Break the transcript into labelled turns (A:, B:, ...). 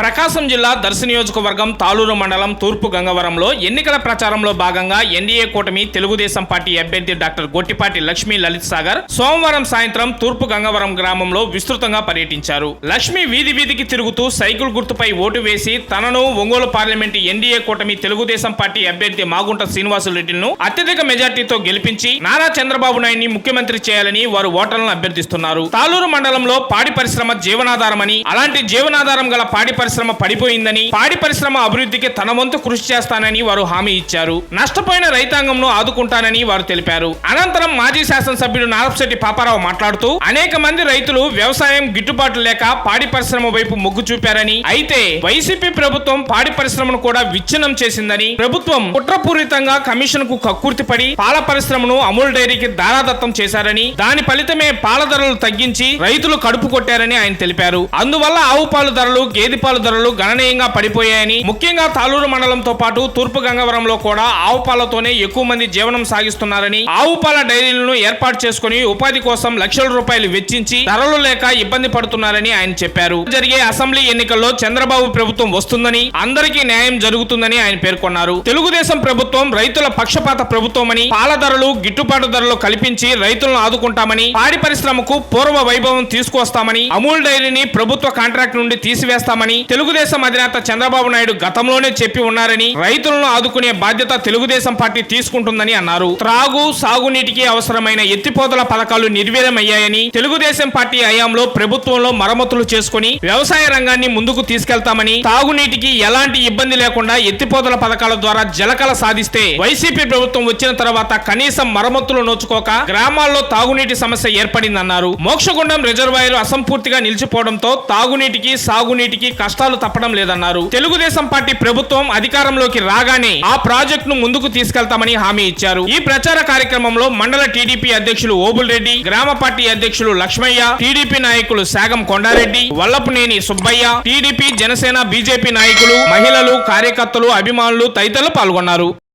A: ప్రకాశం జిల్లా దర్శి నియోజకవర్గం తాళూరు మండలం తూర్పు గంగవరంలో ఎన్నికల ప్రచారంలో భాగంగా ఎన్డీఏ కూటమి తెలుగుదేశం పార్టీ అభ్యర్థి డాక్టర్ గొట్టిపాటి లక్ష్మీ లలిత్ సాగర్ సోమవారం సాయంత్రం తూర్పు గంగవరం గ్రామంలో విస్తృతంగా పర్యటించారు. లక్ష్మి వీధి వీధికి తిరుగుతూ సైకిల్ గుర్తుపై ఓటు వేసి తనను ఒంగోలు పార్లమెంటు ఎన్డీఏ కూటమి తెలుగుదేశం పార్టీ అభ్యర్థి మాగుంట శ్రీనివాసులరెడ్డిను అత్యధిక మెజార్టీతో గెలిపించి నారా చంద్రబాబు నాయుడిని ముఖ్యమంత్రి చేయాలని వారు ఓటర్లను అభ్యర్థిస్తున్నారు. తాళూరు మండలంలో పాడి పరిశ్రమ జీవనాధారమని అలాంటి జీవనాధారం గల పాడి పరిశ్రమ పడిపోయిందని పాడి పరిశ్రమ అభివృద్ధికి తన వంతు కృషి చేస్తానని వారు హామీ ఇచ్చారు. నష్టపోయిన రైతాంగంను ఆదుకుంటానని వారు తెలిపారు. అనంతరం మాజీ శాసనసభ్యుడు నారపశెట్టి పాపారావు మాట్లాడుతూ అనేక మంది రైతులు వ్యవసాయం గిట్టుబాటు లేక పాడి పరిశ్రమ వైపు మొగ్గు చూపారని అయితే వైసీపీ ప్రభుత్వం పాడి పరిశ్రమను కూడా విచ్ఛిన్నం చేసిందని ప్రభుత్వం కుట్రపూరితంగా కమిషన్కు కక్కుర్తిపడి పాల పరిశ్రమను అమూల్ డైరీకి దారాదత్తం చేశారని దాని ఫలితమే పాల ధరలు తగ్గించి రైతులు కడుపు కొట్టారని ఆయన తెలిపారు. అందువల్ల ఆవు పాలు ధరలు గేదె పాలు ధరలు గణనీయంగా పడిపోయాయని ముఖ్యంగా తాలూరు మండలంతో పాటు తూర్పు గంగవరంలో కూడా ఆవు పాలతోనే ఎక్కువ మంది జీవనం సాగిస్తున్నారని ఆవు పాల డైరీలను ఏర్పాటు చేసుకుని ఉపాధి కోసం లక్షల రూపాయలు వెచ్చించి ధరలు లేక ఇబ్బంది పడుతున్నారని ఆయన చెప్పారు. జరిగే అసెంబ్లీ ఎన్నికల్లో చంద్రబాబు ప్రభుత్వం వస్తుందని అందరికీ న్యాయం జరుగుతుందని ఆయన పేర్కొన్నారు. తెలుగుదేశం ప్రభుత్వం రైతుల పక్షపాత ప్రభుత్వమని పాల ధరలు గిట్టుబాటు ధరలు కల్పించి రైతులను ఆదుకుంటామని పాడి పరిశ్రమకు పూర్వ వైభవం తీసుకువస్తామని అమూల్ డైరీని ప్రభుత్వ కాంట్రాక్ట్ నుండి తీసివేస్తామని తెలుగుదేశం అధినేత చంద్రబాబు నాయుడు గతంలోనే చెప్పి ఉన్నారని రైతులను ఆదుకునే బాధ్యత తెలుగుదేశం పార్టీ తీసుకుంటుందని అన్నారు. త్రాగు సాగునీటికి అవసరమైన ఎత్తిపోతల పథకాలు నిర్వీర్యమయ్యాయని తెలుగుదేశం పార్టీ హయాంలో ప్రభుత్వంలో మరమ్మతులు చేసుకుని వ్యవసాయ రంగాన్ని ముందుకు తీసుకెళ్తామని తాగునీటికి ఎలాంటి ఇబ్బంది లేకుండా ఎత్తిపోతల పథకాల ద్వారా జలకల సాధిస్తే వైసీపీ ప్రభుత్వం వచ్చిన తర్వాత కనీసం మరమ్మతులు నోచుకోక గ్రామాల్లో తాగునీటి సమస్య ఏర్పడిందన్నారు. మోక్షగుండం రిజర్వాయర్ అసంపూర్తిగా నిలిచిపోవడంతో తాగునీటికి సాగునీటికి నష్టాలు తప్పడం లేదన్నారు. తెలుగుదేశం పార్టీ ప్రభుత్వం అధికారంలోకి రాగానే ఆ ప్రాజెక్టును ముందుకు తీసుకెళ్తామని హామీ ఇచ్చారు. ఈ ప్రచార కార్యక్రమంలో మండల టీడీపీ అధ్యక్షులు ఓబుల్ రెడ్డి గ్రామ పార్టీ అధ్యక్షులు లక్ష్మయ్య టీడీపీ నాయకులు సాగం కొండారెడ్డి వల్లపునేని సుబ్బయ్య టీడీపీ జనసేన బీజేపీ నాయకులు మహిళలు కార్యకర్తలు అభిమానులు తదితరులు పాల్గొన్నారు.